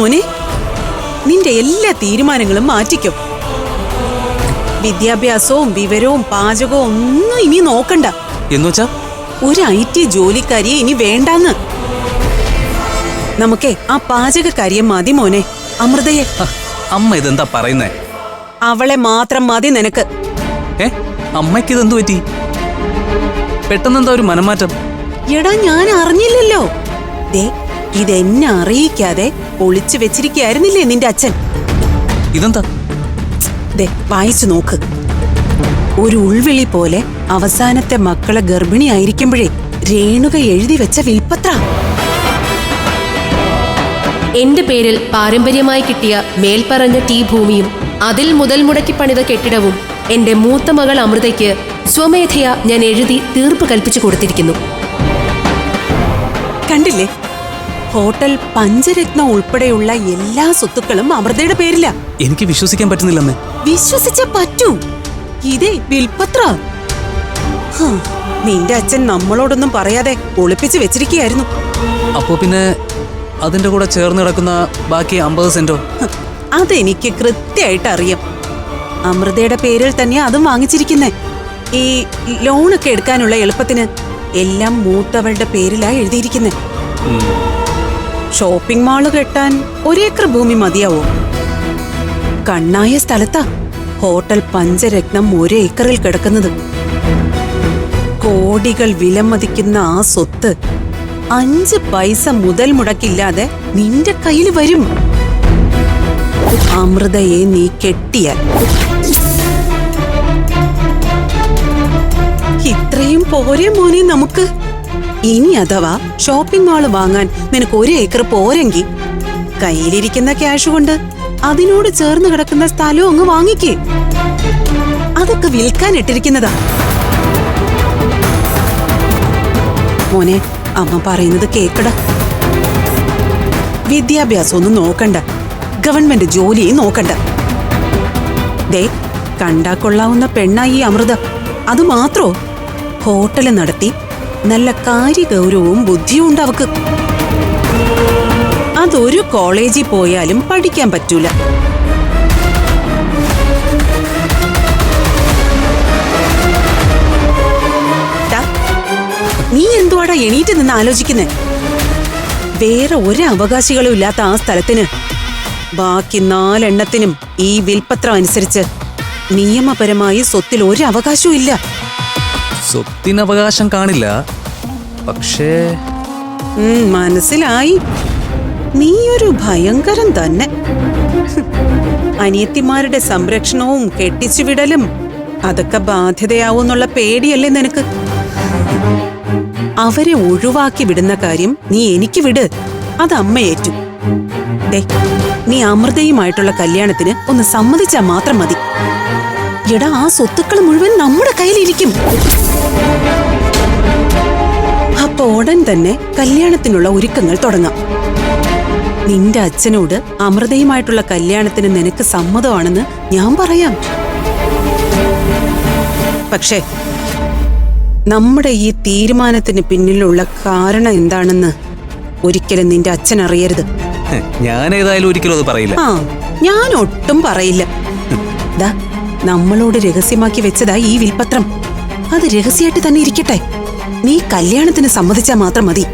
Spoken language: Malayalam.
മോനെ നിന്റെ എല്ലാ തീരുമാനങ്ങളും മാറ്റിക്കും. വിദ്യാഭ്യാസവും വിവരവും പാചകവും ഒന്നും ഇനി നോക്കണ്ട. എന്നുവെച്ചാ ഒരു ഐ ടി ജോലിക്കാരിയെ ഇനി വേണ്ടാന്ന്. നമുക്കേ ആ പാചകക്കാരിയെ മതി മോനെ അമൃതയെ. അമ്മ ഇതെന്താ പറയുന്നേ? അവളെ മാത്രം മതി നിനക്ക്. ഏ അമ്മയ്ക്ക് ഇതെന്തു പറ്റി? പെട്ടെന്നെന്താ ഒരു മനംമാറ്റം? എടാ ഞാൻ അറിഞ്ഞില്ലല്ലോ. ദേ ഇതെന്നെ അറിയിക്കാതെ ഒളിച്ചു വെച്ചിരിക്കായിരുന്നില്ലേ നിന്റെ അച്ഛൻ? ഇതെന്താ? ദേ വായിച്ചു നോക്ക്. ഒരു ഉൾവിളി പോലെ അവസാനത്തെ മക്കളെ ഗർഭിണിയായിരിക്കുമ്പോഴേ രേണുക എഴുതി വെച്ച വിൽപ്പത്ര. എന്റെ പേരിൽ പാരമ്പര്യമായി കിട്ടിയ മേൽപ്പറഞ്ഞ ടീ ഭൂമിയും അതിൽ മുതൽ മുടക്കി പണിത കെട്ടിടവും എന്റെ മൂത്ത മകൾ അമൃതയ്ക്ക് സ്വമേധയാ ഞാൻ എഴുതി തീർപ്പ് കൽപ്പിച്ചു കൊടുത്തിരിക്കുന്നു. കണ്ടില്ലേ? ഹോട്ടൽ പഞ്ചരത്നം ഉൾപ്പെടെയുള്ള എല്ലാ സ്വത്തുക്കളും അമൃതയുടെ പേരില. എനിക്ക് വിശ്വസിക്കാൻ പറ്റുന്നില്ലെന്ന്. വിശ്വസിച്ച പറ്റൂ. ഇതേ വിൽപത്ര. നിന്റെ അച്ഛൻ നമ്മളോടൊന്നും പറയാതെ ഒളിപ്പിച്ചു വെച്ചിരിക്കുകയായിരുന്നു. അപ്പോ പിന്നെ അതിന്റെ കൂടെ ചേർന്ന് കിടക്കുന്ന ബാക്കി അമ്പത് സെന്റോ? അതെനിക്ക് കൃത്യമായിട്ട് അറിയാം. അമൃതയുടെ പേരിൽ തന്നെ അതും വാങ്ങിച്ചിരിക്കുന്നേ. ഈ ലോണൊക്കെ എടുക്കാനുള്ള എളുപ്പത്തിന് എല്ലാം മൂത്തവളുടെ പേരിലാ എഴുതിയിരിക്കുന്നേ. ഉം. ഷോപ്പിംഗ് മാൾ കെട്ടാൻ ഒരേക്കർ ഭൂമി മതിയാവോ? കണ്ണായ സ്ഥലത്താ ഹോട്ടൽ പഞ്ചരത്നം ഒരേക്കറിൽ കിടക്കുന്നത്. കോടികൾ വിലമതിക്കുന്ന ആ സ്വത്ത് അഞ്ച് പൈസ മുതൽ മുടക്കില്ലാതെ നിന്റെ കയ്യിൽ വരും. അമൃതയെ നീ കെട്ടിയാൽ. ഇത്രയും പോരെ മോനെ നമുക്ക്. ഇനി അഥവാ ഷോപ്പിംഗ് മാൾ വാങ്ങാൻ നിനക്ക് ഒരു ഏക്കർ പോരെങ്കിൽ കയ്യിലിരിക്കുന്ന ക്യാഷ് കൊണ്ട് അതിനോട് ചേർന്ന് കിടക്കുന്ന സ്ഥലവും അങ്ങ് വാങ്ങിക്കേ. അതൊക്കെ വിൽക്കാൻ ഇട്ടിരിക്കുന്നതാ. മോനെ അമ്മ പറയുന്നത് കേക്കട. വിദ്യാഭ്യാസം ഒന്നും നോക്കണ്ട. ഗവൺമെന്റ് ജോലിയും നോക്കണ്ട. ദേ കണ്ടാ കൊള്ളാവുന്ന പെണ്ണായി അമൃത. അത് മാത്രോ? ഹോട്ടൽ നടത്തി നല്ല കാര്യഗൗരവവും ബുദ്ധിയും ഉണ്ട് അവക്ക്. അതൊരു കോളേജിൽ പോയാലും പഠിക്കാൻ പറ്റൂല. നീ എന്തുവാടാ എണീറ്റ് നിന്ന് ആലോചിക്കുന്നേ? വേറെ ഒരു അവകാശികളും ഇല്ലാത്ത ആ സ്ഥലത്തിന്. ബാക്കി നാലെണ്ണത്തിനും ഈ വിൽപത്രം അനുസരിച്ച് നിയമപരമായി സ്വത്തിൽ ഒരു അവകാശവും ഇല്ല. സ്വത്തിന് അവകാശം കാണില്ല. പക്ഷേ മനസ്സിലായി. നീയൊരു ഭയങ്കരം തന്നെ. അനിയത്തിമാരുടെ സംരക്ഷണവും കെട്ടിച്ചുവിടലും അതൊക്കെ ബാധ്യതയാവുമെന്നുള്ള പേടിയല്ലേ നിനക്ക്? അവരെ ഒഴിവാക്കി വിടുന്ന കാര്യം നീ എനിക്ക് വിട്. അത് അമ്മയേറ്റു നീ അമൃതയുമായിട്ടുള്ള കല്യാണത്തിന് ഒന്ന് സമ്മതിച്ചാൽ മാത്രം മതി. എടാ ആ സ്വത്തുക്കൾ മുഴുവൻ നമ്മുടെ കയ്യിലിരിക്കും. അപ്പൊ ഉടൻ തന്നെ കല്യാണത്തിനുള്ള ഒരുക്കങ്ങൾ തുടങ്ങാം. നിന്റെ അച്ഛനോട് അമൃതയുമായിട്ടുള്ള കല്യാണത്തിന് നിനക്ക് സമ്മതമാണെന്ന് ഞാൻ പറയാം. പക്ഷേ നമ്മുടെ ഈ തീരുമാനത്തിന് പിന്നിലുള്ള കാരണം എന്താണെന്ന് ഒരിക്കലും നിന്റെ അച്ഛൻ അറിയരുത്. ഞാൻ ഏതായാലും ഒരിക്കലും അത് പറയില്ല. ആ ഞാൻ ഒട്ടും പറയില്ല. ദാ നമ്മളോട് രഹസ്യമാക്കി വെച്ചതായി ഈ വിൽപത്രം. അത് രഹസ്യമായിട്ട് തന്നെ ഇരിക്കട്ടെ. നീ കല്യാണത്തിന് സമ്മതിച്ചാൽ മാത്രം മതി.